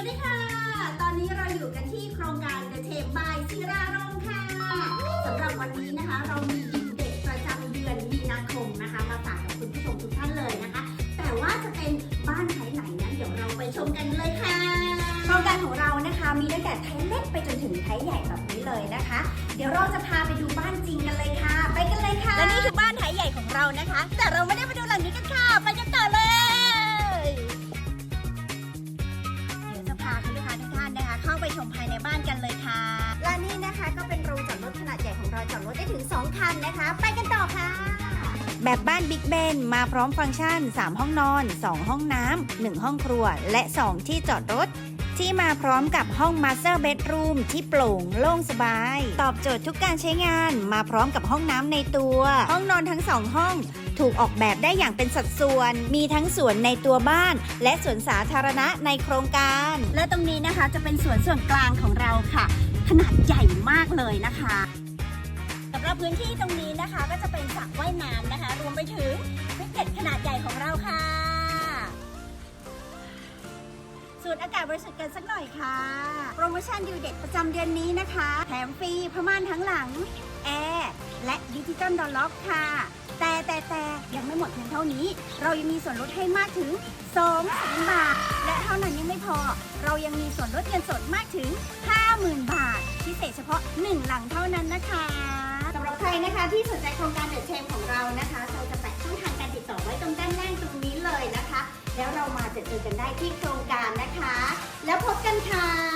วัสดีค่ะ ตอนนี้เราอยู่กันที่โครงการ The t a p e by ศิรารงค์ค่ะสำหรับวันนี้นะคะ เรามีดินเด็ดประจำเดือนมีนาคมนะคะ มาฝากกับคุณผู้ชมทุกท่านเลยนะคะ แต่ว่าจะเป็นบ้านไทยไหนนั้นเดี๋ยวเราไปชมกันเลยค่ะ โครงการของเรานะคะมีตั้งแต่ไทยเล็กไปจนถึงไทยใหญ่แบบนี้เลยนะคะ เดี๋ยวเราจะพาไปดูบ้านจริงกันเลยค่ะ ไปกันเลยค่ะและนี่คือบ้านไทยใหญ่ของเรานะคะ แต่เราไม่ได้ไปดูหลังนี้ คันนะคะ ไปกันต่อค่ะ แบบบ้านบิ๊กเบนมาพร้อมฟังก์ชัน 3 ห้องนอน 2 ห้องน้ำ1ห้องครัว และ 2 ที่จอดรถ ที่มาพร้อมกับห้องมาสเตอร์เบดรูมที่โปร่งโล่งสบาย ตอบโจทย์ทุกการใช้งานมาพร้อมกับห้องน้ำในตัว ห้องนอนทั้ง 2 ห้องถูกออกแบบได้อย่างเป็นสัดส่วน มีทั้งสวนในตัวบ้าน และสวนสาธารณะในโครงการ และตรงนี้นะคะจะเป็นสวนส่วนกลางของเราค่ะ ขนาดใหญ่มากเลยนะคะสำห รับพื้นที่ตรงนี้นะคะ ก็จะเป็นสระว่ายน้ำนะคะ รวมไปถึงฟิตเนสขนาดใหญ่ของเราค่ะ สูดอากาศบริสุทธิ์กันสักหน่อยค่ะ โปรโมชั่นดิวเด็ดประจำเดือนนี้นะคะ แถมฟรีพม่านทั้งหลัง แอร์และดิจิตอลดอลล็อกค่ะ แต่แต่แต่ยังไม่หมดเพียงเท่านี้ เรายังมีส่วนลดให้มากถึง2แสนบาท และเท่านั้นยังไม่พอ เรายังมีส่วนลดเงินสดมากถึง 50,000 บาท พิเศษเฉพาะ 1 หลังเท่านั้นนะคะ ใครนะคะที่สนใจโครงการเดอะเชมของเรานะคะเราจะแปะช่องทางการติดต่อไว้ตรงด้านล่างตรงนี้เลยนะคะ แล้วเรามาจะเจอกันได้ที่โครงการนะคะ แล้วพบกันค่ะ